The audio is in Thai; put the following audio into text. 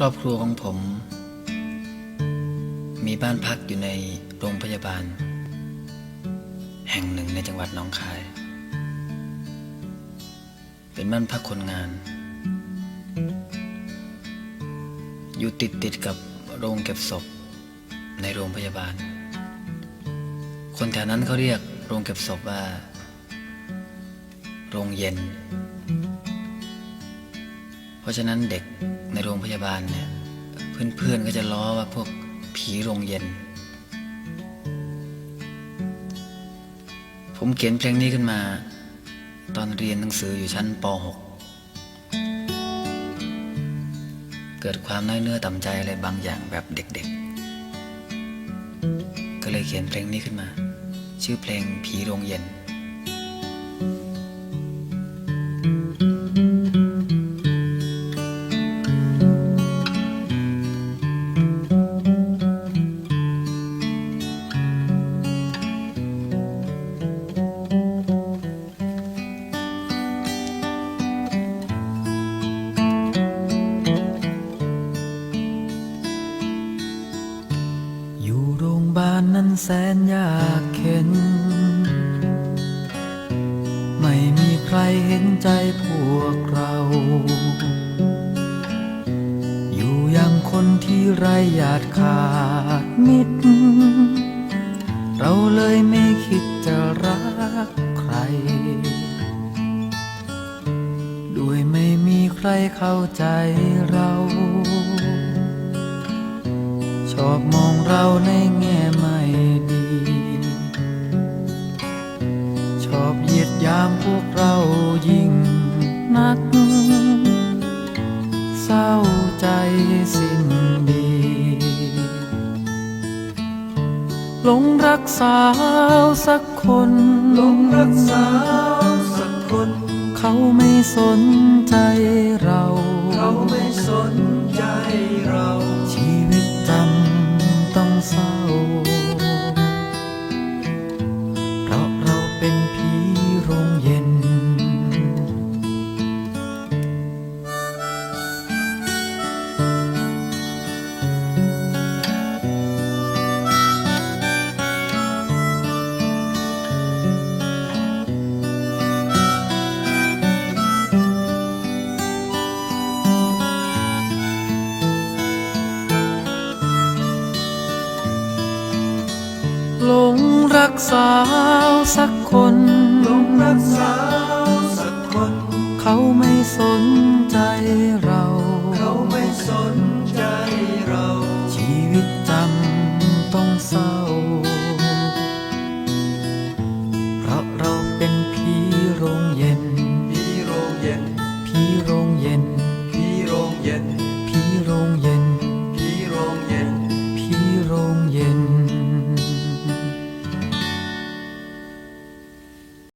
ครอบครัวของผม มีบ้านพักอยู่ในโรงพยาบาล แห่งหนึ่งในจังหวัดหนองคาย เป็นบ้านพักคนงาน อยู่ติดติดๆกับโรงเก็บศพในโรงพยาบาล คนแถวนั้นเขาเรียกโรงเก็บศพว่า โรงเย็น ราะฉะนั้นเด็กในโรงพยาบาลเนี่ยเพื่อนๆก็จะล้อว่าพวกผีโรงเย็น ผมเขียนเพลงนี้ขึ้นมา ตอนเรียนหนังสืออยู่ชั้นป .6 เกิดความน้อยเนื้อต่ำใจอะไรบางอย่างแบบเด็กๆ ก็เลยเขียนเพลงนี้ขึ้นมา ชื่อเพลงผีโรงเย็น แสนยากเข็น ไม่มีใครเห็นใจพวกเรา อยู่อย่างคนที่ไรญาติขาดมิตร เราเลยไม่คิดจะรักใคร ด้วยไม่มีใครเข้าใจเรา ชอบมองเราในแง่ ยียดยามพวกเรายิ่งนัก เศร้าใจสิ้นดี หลงรักสาวสักคนหลงรักสาวสักคน เขาไม่สนใจเรา เขาไม่สนใจเรา ชีวิตจำต้องเศร้า กสาวสักคนหลงรักสาวสักคน เขาไม่สนใจเรา เขาไม่สนใจเรา ชีวิตจำต้องเศร้า เพราะเราเป็นผีโรงเย็นผีโรงเย็นผีโรงเย็น